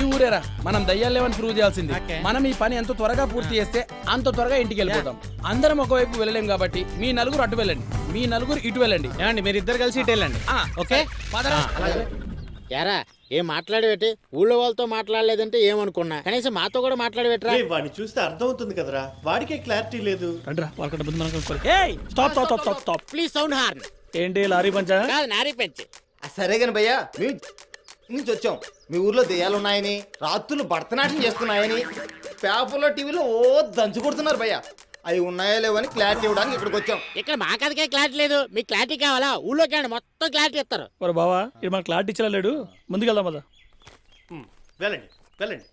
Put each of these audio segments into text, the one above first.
ఈ ఊరేరా. మనం దయ్యాలు లేవని ప్రూవ్ చేయాల్సింది. మనం ఈ పని ఎంత త్వరగా పూర్తి చేస్తే అంత త్వరగా ఇంటికి వెళ్ళిపోతాం. అందరం ఒకవైపు వెళ్ళలేం కాబట్టి మీ నలుగురు అటు వెళ్ళండి. మీ నలుగురు ఇటు వెళ్ళండి. ఏమండి మీరు ఇద్దరు కలిసి ఇటు వెళ్ళండి. ఆ, ఓకే? పదరా. ఎరా ఏం మాట్లాడేటి ఊళ్ళో వాళ్ళతో మాట్లాడలేదంటే ఏమనుకున్నా? కనీసం మాతో కూడా మాట్లాడబెట్రా రేయ్, వాడిని చూస్తే అర్థమవుతుంది కదరా. వాడికే క్లారిటీ లేదు. Stop stop stop please sound horn ఏంటి లారీ పంచా? కాదు నారీ పెంచి. ఆ, సరే కాని భయ్యా నుంచి వచ్చాం మీ ఊర్లో దెయ్యాలు ఉన్నాయని రాత్రులు భరతనాట్యం చేస్తున్నాయని. పేపర్లో టీవీలో ఓ దంచు కొడుతున్నారు భయ్యా. అవి ఉన్నాయో లేవని క్లారిటీ ఇవ్వడానికి ఇక్కడికి వచ్చాం ఇక్కడ మా కథకే క్లారిటీ లేదు. మీకు క్లారిటీ కావాలా? ఊళ్ళోకి రండి. మొత్తం క్లారిటీ ఇస్తారు. మరి బావా ఇది మనకు క్లారిటీ ఇచ్చలేడు ముందుకెళ్దాం పద. ఉమ్, వెళ్ళండి వెళ్ళండి.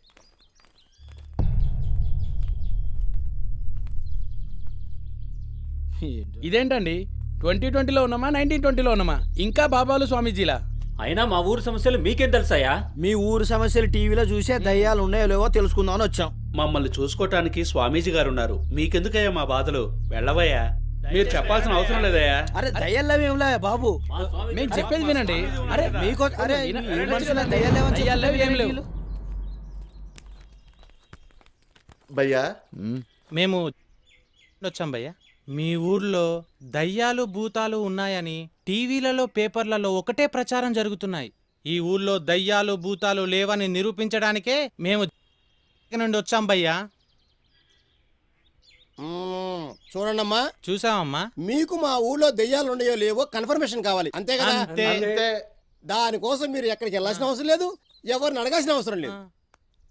ఇదేంటండి? ట్వంటీ ట్వంటీలో ఉన్నామా? నైన్టీన్ ట్వంటీలో ఉన్నామా? ఇంకా బాబాలు స్వామీజీలా? అయినా మా ఊరు సమస్యలు మీకేం తెలుసాయా మీ ఊరు సమస్యలు టీవీలో చూసే దయ్యాలు ఉన్నాయో లేవో తెలుసుకుందామని వచ్చాం. మమ్మల్ని చూసుకోవటానికి స్వామీజీ గారు ఉన్నారు మీకెందుకయ్యా మా బాధలు? వెళ్ళవయ్యా. మీరు చెప్పాల్సిన అవసరం లేదయ్యా. అరే దయ్యాలు ఏమిలే బాబు? మేము చెప్పేది వినండి. అరే మీకు అరే. భయ్యా? మేము వచ్చాం భయ్య. మీ ఊర్లో దయ్యాలు భూతాలు ఉన్నాయని టీవీలలో పేపర్లలో ఒకటే ప్రచారం జరుగుతున్నాయి. ఈ ఊర్లో దయ్యాలు భూతాలు లేవని నిరూపించడానికే మేము నుండి వచ్చాం భయ్యా. చూడండమ్మా. చూసామమ్మా మీకు మా ఊళ్ళో దెయ్యాలు ఉన్నాయో లేవో కన్ఫర్మేషన్ కావాలి. అంతే కదా? అంతే. అంతే. దానికోసం మీరు ఎక్కడికి వెళ్ళాల్సిన అవసరం లేదు. ఎవరిని అడగాల్సిన అవసరం లేదు.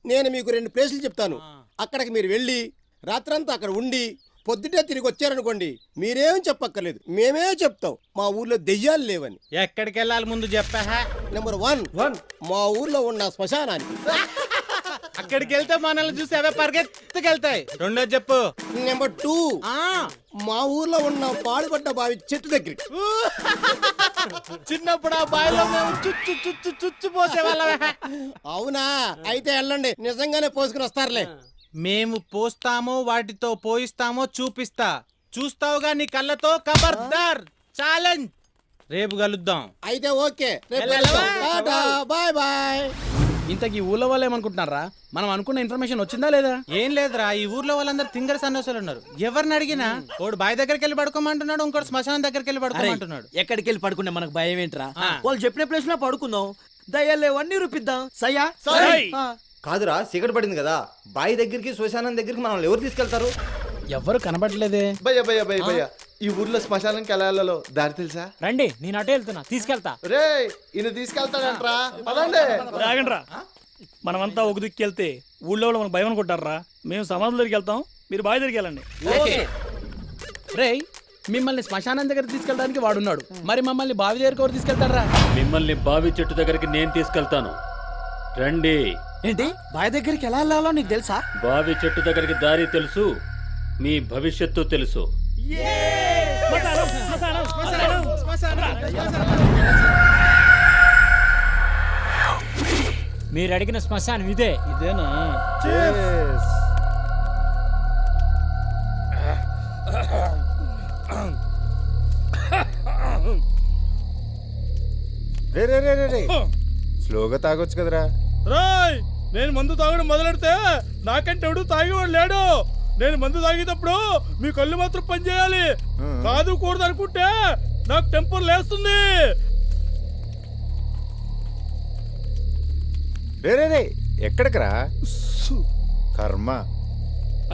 నేను మీకు రెండు ప్లేసులు చెప్తాను. అక్కడికి మీరు వెళ్ళి రాత్రంతా అక్కడ ఉండి పొద్దుటే తిరిగి వచ్చారనుకోండి మీరేం చెప్పక్కర్లేదు. మేమే చెప్తాం మా ఊర్లో దెయ్యాలు లేవని. ఎక్కడికి వెళ్ళాలి ముందు చెప్పా? నెంబర్ వన్ వన్ మా ఊర్లో ఉన్న శ్మశానానికి. అక్కడికి వెళ్తే మనల్ని చూసి అవే పరిగెత్తుకెళ్తాయి. రెండో చెప్పు. నెంబర్ టూ ఆ. మా ఊర్లో ఉన్న పాడుపడ్డ బావి చెట్టు దగ్గరికి. చిన్నప్పుడు ఆ బావిలో మేము చుచ్చు చుచ్చు చుచ్చు పోసేవాళ్ళమే. అవునా? అయితే వెళ్ళండి నిజంగానే పోసుకుని వస్తారులే. మేము పోస్తామో వాటితో పోయిస్తామో చూపిస్తా. చూస్తావుగా నీ కళ్ళతో? ఖబర్దార్ ఛాలెంజ్! రేపు కలుద్దాం. అయితే ఓకే. బాయ్. బాయ్ ఇంతకీ ఊళ్ళో వాళ్ళు ఏమనుకుంటున్నారా? మనం అనుకున్న ఇన్ఫర్మేషన్ వచ్చిందా లేదా? ఏం లేదురా ఈ ఊర్లో వాళ్ళందరూ తింగర సన్నోసాలు ఉన్నారు. ఎవరిని అడిగినా వాడు బావి దగ్గరికి వెళ్ళి పడుకోమంటున్నాడు ఇంకోటి శ్మశానం దగ్గరికి వెళ్ళి పడుకోమంటున్నాడు. ఎక్కడికి వెళ్ళి పడుకునే మనకు భయం ఏంట్రా? వాళ్ళు చెప్పిన ప్లేస్లో పడుకుందాం. దయ్యాలు లేవని నిరూపిద్దాం సయ్యా. కాదురా చీకటి పడింది కదా. బావి దగ్గరికి శ్మశానం దగ్గరికి మనల్ని ఎవరు తీసుకెళ్తారు? ఎవ్వరు కనబడలేదే. భయ్య భయ్య భయ్య భయ్య. ఈ ఊర్లో శ్మశానంకి వెళ్ళాలో దారి తెలుసా? రండి నేను అటే వెళ్తున్నా. తీసుకెళ్తా. రే ఈయన తీసుకెళ్తాడంట్రా. పదండి. రాగండ్రా మనమంతా ఒక దిక్కు వెళ్తే ఊళ్ళో వాళ్ళు మనకు భయం అనుకుంటారా? మేము సమాధుల దగ్గరికి వెళ్తాం. మీరు బావి దగ్గరికి వెళ్ళండి. రేయ్ మిమ్మల్ని శ్మశానం దగ్గర తీసుకెళ్ళడానికి వాడున్నాడు. మరి మమ్మల్ని బావి దగ్గరకు ఎవరు తీసుకెళ్తారా మిమ్మల్ని బావి చెట్టు దగ్గరికి నేను తీసుకెళ్తాను. రండి. ఏంటి? బావి దగ్గరికి ఎలా వెళ్ళాలో నీకు తెలుసా? బావి చెట్టు దగ్గరికి దారి తెలుసు మీ భవిష్యత్తు తెలుసు. మీరు అడిగిన శ్మశానం ఇదే. ఇదేనా? రే రే రే రే రే. స్లోగా తాగొచ్చు కదరా. రాయ్! నేను మందు తాగడం మొదలెడితే నాకంటే ఎవడు తాగేవాడు లేడు. నేను మందు తాగేటప్పుడు మీ కళ్ళు మాత్రం పనిచేయాలి కాదు కూడదు అనుకుంటే నాకు టెంపర్ లేస్తుంది. రే రే కర్మ.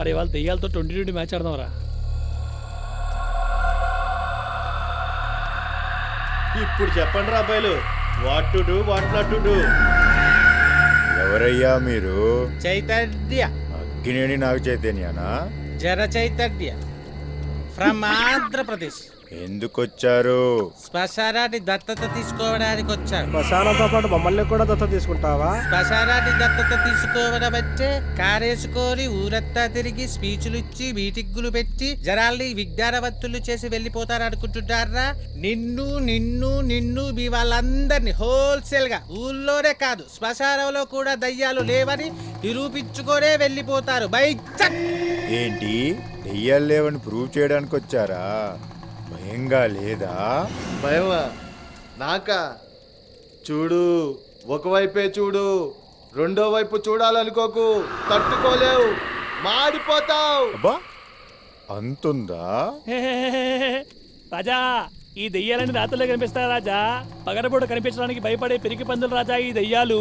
అరే వాళ్ళు దెయ్యాలతో ట్వంటీ ట్వంటీ మ్యాచ్ ఆడదాం రా ఇప్పుడు చెప్పండి రా అబ్బాయిలు. What to do what not to do. ఎవరయ్యా మీరు? చైతన్య. అగ్గినేని నాకు చైతన్యానా? జర చైతన్య. ఫ్రమ్ ఆంధ్రప్రదేశ్. ఎందుకొచ్చారు? శ్మశానాన్ని దత్తత తీసుకోవడానికి వచ్చాను శ్మశానంతో పాటు మమ్మల్ని కూడా దత్త తీసుకుంటావా? శ్మశానాన్ని దత్తత తీసుకోవడం అంటే కారేసుకొని ఊరంతా తిరిగి స్పీచ్లు ఇచ్చి మీటింగులు పెట్టి జనాల్ని విజ్ఞానవంతులు చేసి వెళ్ళిపోతారు అనుకుంటున్నారా? నిన్ను నిన్ను నిన్ను మీ వాళ్ళందరినీ హోల్సేల్గా ఊళ్ళోనే కాదు శ్మశానంలో కూడా దయ్యాలు లేవని నిరూపించుకొనే వెళ్ళిపోతారు. బై ఏంటి? దెయ్యాలు లేవని ప్రూవ్ చేయడానికి వచ్చారా భయంగా లేదా? భయమా? నాకా? చూడు ఒకవైపే చూడు రెండో వైపు చూడాలనుకోకు తట్టుకోలేవు మాడిపోతావు. అబ్బా అంతుందా? రాజా ఈ దెయ్యాలని రాత్రిలో కనిపిస్తాయి రాజా? పగడబోడు కనిపించడానికి భయపడే పెరిగి పందులు రాజా ఈ దెయ్యాలు.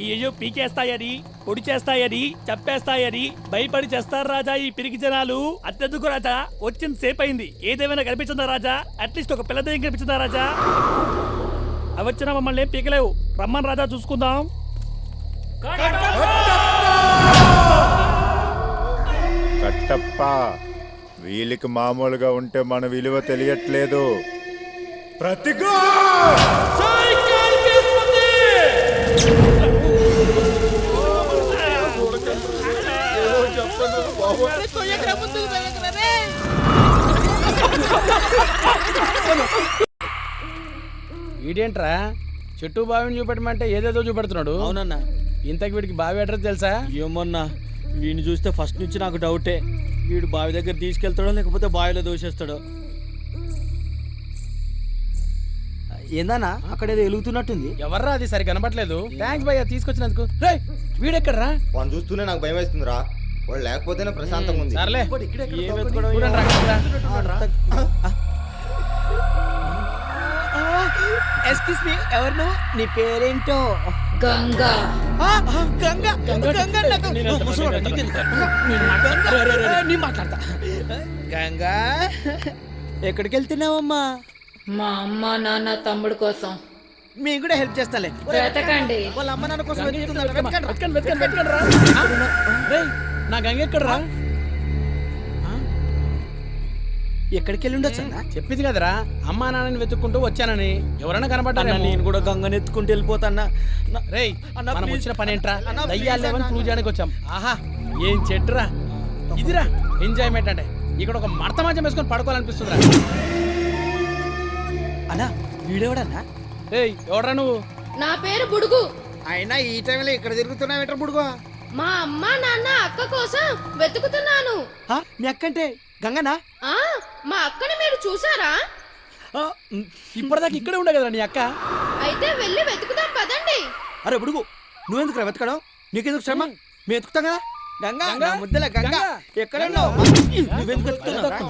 ఈ ఏయో పీకేస్తాయని పొడి చేస్తాయని చంపేస్తాయని భయపడి చేస్తారు రాజా ఈ పిరికి జనాలు. అత్యధిక రాజా? వచ్చింది సేపు అయింది ఏదేమైనా కనిపించిందా రాజా? అట్లీస్ట్ ఒక పిల్ల దెయ్యం కనిపించిందా రాజా? అవి వచ్చినా మమ్మల్ని ఏం పీకలేవు. రమ్మని రాజా చూసుకుందాం. కట్టప్ప వీళ్ళకి మామూలుగా ఉంటే మన విలువ తెలియట్లేదు. ప్రతిగా వీడేంట్రా చెట్టు బావిని చూపెట్టమంటే ఏదేదో చూపెడుతున్నాడు. అవునన్నా. ఇంతకు వీడికి బావి అడ్రస్ తెలుసా? ఏమన్నా వీడిని చూస్తే ఫస్ట్ నుంచి నాకు డౌటే వీడు బావి దగ్గర తీసుకెళ్తాడో లేకపోతే బావిలో దోషేస్తాడో. ఏందన్నా? అక్కడ ఏదో వెలుగుతున్నట్టుంది. ఎవర్రా అది? సరి కనపట్లేదు థ్యాంక్స్ భయ్యా తీసుకొచ్చినందుకు. రేయ్ వీడెక్కడ్రా? వాడిని చూస్తూనే నాకు భయం వేస్తుందిరా. వాడు లేకపోతేనే ప్రశాంతంగా ఉంది. సర్లే. ఏం ఎత్తుకోవడం చూడండి రా, ఇక్కడ. ఎక్స్క్యూస్ మీ ఎవరు నువ్వు? నీ పేరేంటో? గంగా. ఆ, గంగ. గంగ నాకు- నేను వెళ్తా, ముసలోడా, నేను నీకు- వెళ్తా. నేను మాట్లాడతా. రే, రే, రే, రే. నేను మాట్లాడతా. గంగా ఎక్కడికి వెళ్తున్నావమ్మా మా అమ్మ నాన్న తమ్ముడు కోసం. మేము కూడా హెల్ప్ చేస్తాలే. వెతకండి. వాళ్ళ అమ్మ నాన్న కోసం వెతుకుతున్నారు. వెతకండి. వెతకండి, వెతకండి, వెతకండి రా. రేయ్, నా గంగ ఎక్కడ్రా ఎక్కడికి వెళ్ళి ఉండొచ్చు అన్న? చెప్పింది కదరా అమ్మా నాన్నని వెతుక్కుంటూ వచ్చానని. ఎవరైనా అన్న కనపడ్డా నేను కూడా గంగని ఎత్తుకుంటూ వెళ్ళిపోతాన్నా నా- రేయ్ అన్న, మనం please. వచ్చిన పని ఏంట్రా అన్న, please దయ్యాలేవని అన్న. ప్రూవ్ చేయడానికి వచ్చాం. ఆహా ఏం చెట్టురా? ఇదిరా ఎంజాయ్మెంట్ అంటే. ఇక్కడ ఒక మడత మంచం వేసుకొని పడుకోవాలనిపిస్తుందిరా. అన్నా వీడెవడన్నా? రేయ్ ఎవడ్రా నువ్వు? నా పేరు బుడుగు. అయినా ఈ టైంలో ఇక్కడ తిరుగుతున్నావు పుడుకో మా అమ్మ నాన్న అక్క కోసం వెతుకుతున్నాను. ఆ, మీ అక్కంటే గంగనా? ఆ మా అక్కని మీరు చూసారా? ఆ, ఉమ్, ఇప్పటిదాకా ఇక్కడే ఉండే కదరా నీ అక్క. అయితే వెళ్ళి వెతుకుదాం పదండి. అరే బుడుగు నువ్వెందుకు రా వెతకడం? నీకెందుకు శ్రమ? మేము ఎత్తుకుతాం కదా. గంగా గంగా? నా ముద్దల గంగా. గంగా? ఎక్కడ ఉన్నావు? నువ్వెందుకు వెతుకుతున్నావురా?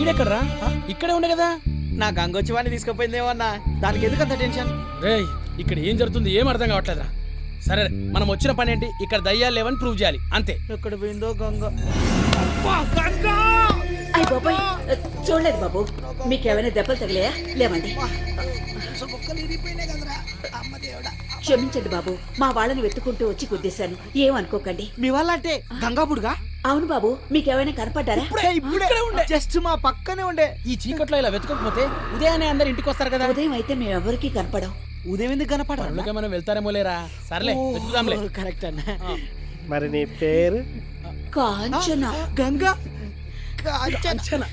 ఈడెక్కడ్రా? ఇక్కడే ఉండే కదా. నా గంగ వచ్చి వాడిని తీసుకుపోయిందేమన్నా దానికి ఎందుకు అంత టెన్షన్? రేయ్ ఇక్కడ ఏం జరుగుతుంది ఏం అర్థం కావట్లేదురా. సరే మనం వచ్చిన పని ఏంటి? ఇక్కడ దయ్యాలు లేవని ప్రూవ్ చేయాలి అంతే. ఎక్కడ పోయిందో గంగ. అయ్య బాబాయ్ చూడలేదు బాబు. మీకేమైనా దెబ్బలు తగిలాయా? లేవండి. క్షమించండి బాబు మా వాళ్ళని వెతుకుంటూ వచ్చి గుద్దేశాను. ఏమనుకోకండి మీ వాళ్ళ అంటే గంగా బుడుగా అవును బాబు మీకేమైనా కనపడ్డారా? ఇప్పుడే ఇప్పుడే. జస్ట్ మా పక్కనే ఉండే. ఈ చీకట్లో ఇలా వెతకకపోతే ఉదయాన్నే అందరు ఇంటికి వస్తారు కదా. ఉదయం అయితే మేమెవరికి కనపడం. ఉదయం ఎందుకు కనపడరా? పనులకే మనం వెళ్తారేమో లేరా? సర్లే వెతుకుదాంలే. కరెక్ట్ అన్న. మరి నీ పేరు? కాంచన. గంగా. అంచనా.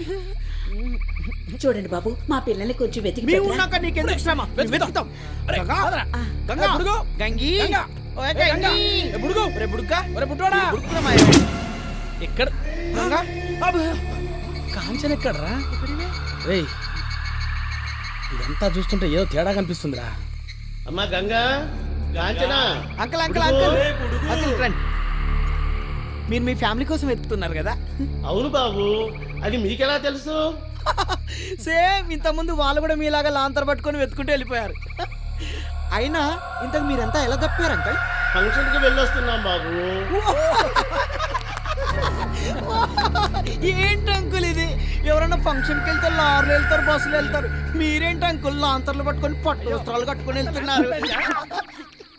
చూడండి బాబు మా పిల్లల్ని కొంచెం వెతికి మేము? ఉన్నాక నీకెందుకు శ్రమ? మేము వెతుకుతాం. అరే, గంగా. గంగా. గంగి. ఏ, గంగా. బుడుగు. రే బుడుగా ఒరే బుట్టోడా బుడుకురమా ఇక్కడ గంగా? అబ్బా. కాంచన ఎక్కడ్రా? రేయ్ ఇదంతా చూస్తుంటే ఏదో తేడా కనిపిస్తుందిరా. అమ్మా Ganga Kanchana? Uncle uncle uncle. Uncle రండి. మీరు మీ ఫ్యామిలీ కోసం వెతుకుతున్నారు కదా? అవును బాబు అది మీకెలా తెలుసు? సేమ్ ఇంతకుముందు వాళ్ళు కూడా మీలాగా లాంతర్ పట్టుకొని వెతుకుంటూ వెళ్ళిపోయారు. అయినా ఇంతకు మీరంతా ఎలా తప్పారు అంకల్? ఫంక్షన్కి వెళ్ళొస్తున్నాం బాబు. ఏంటి అంకుల్ ఇది? ఎవరైనా ఫంక్షన్కి వెళ్తే లారీలు వెళ్తారు బస్సులు వెళ్తారు. మీరేంటి అంకుల్? లాంతర్లు పట్టుకొని పట్టు వస్త్రాలు కట్టుకొని వెళ్తున్నారు.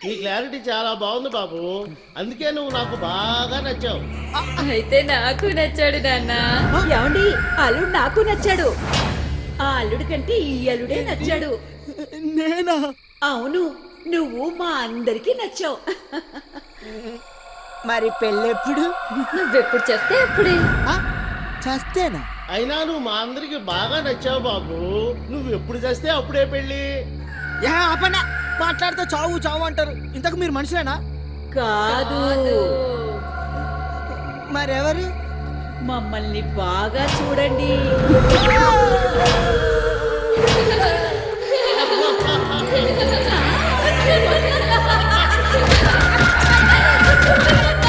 నీ క్లారిటీ చాలా బాగుంది బాబు. అందుకే నువ్వు నాకు బాగా నచ్చావు. అయితే నాకు నచ్చాడు నాన్న. ఏమండి? అల్లుడు నాకు నచ్చాడు. ఆ అల్లుడి కంటే ఈ అల్లుడే నచ్చాడు. నేనా? అవును నువ్వు మా అందరికీ నచ్చావు. మరి పెళ్ళెప్పుడు? నువ్వెప్పుడు చేస్తే అప్పుడే. ఆ, చస్తేనా? అయినా నువ్వు మా అందరికి బాగా నచ్చావు బాబు. నువ్వు ఎప్పుడు చేస్తే అప్పుడే పెళ్ళి. యా ఆపనా మాట్లాడితే చావు చావు అంటారు. ఇంతకు మీరు మనుషులేనా? కాదు. మరెవరు? మమ్మల్ని బాగా చూడండి.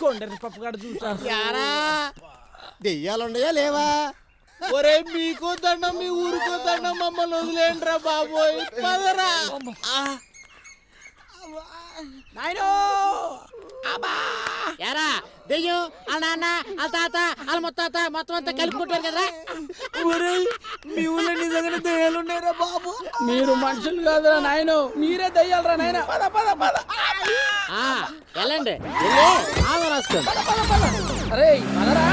కొండరి పప్పు కాడ చూసాను యారా? దెయ్యాలుండయా లేవా? ఒరే మీకు దండం మీ ఊరికో దండం మమ్మల్ని వదిలేండి రా బాబోయ్. పదరా. నాయనో! దెయ్యం వాళ్ళ నాన్న వాళ్ళ తాత వాళ్ళ ముత్తాత మొత్తం అంతా కలుపుకుంటారు కదా ఒరేయ్, మీ ఊళ్ళో నిజంగానే దెయ్యాలు ఉన్నాయిరా బాబు. మీరు మనుషులు కాదురా నాయను మీరే దయ్యాలరా నాయన. పద పద పద. ఆ, వెళ్ళండి. వెళ్ళి ఆమె రాసుకోండి అరే పదరా.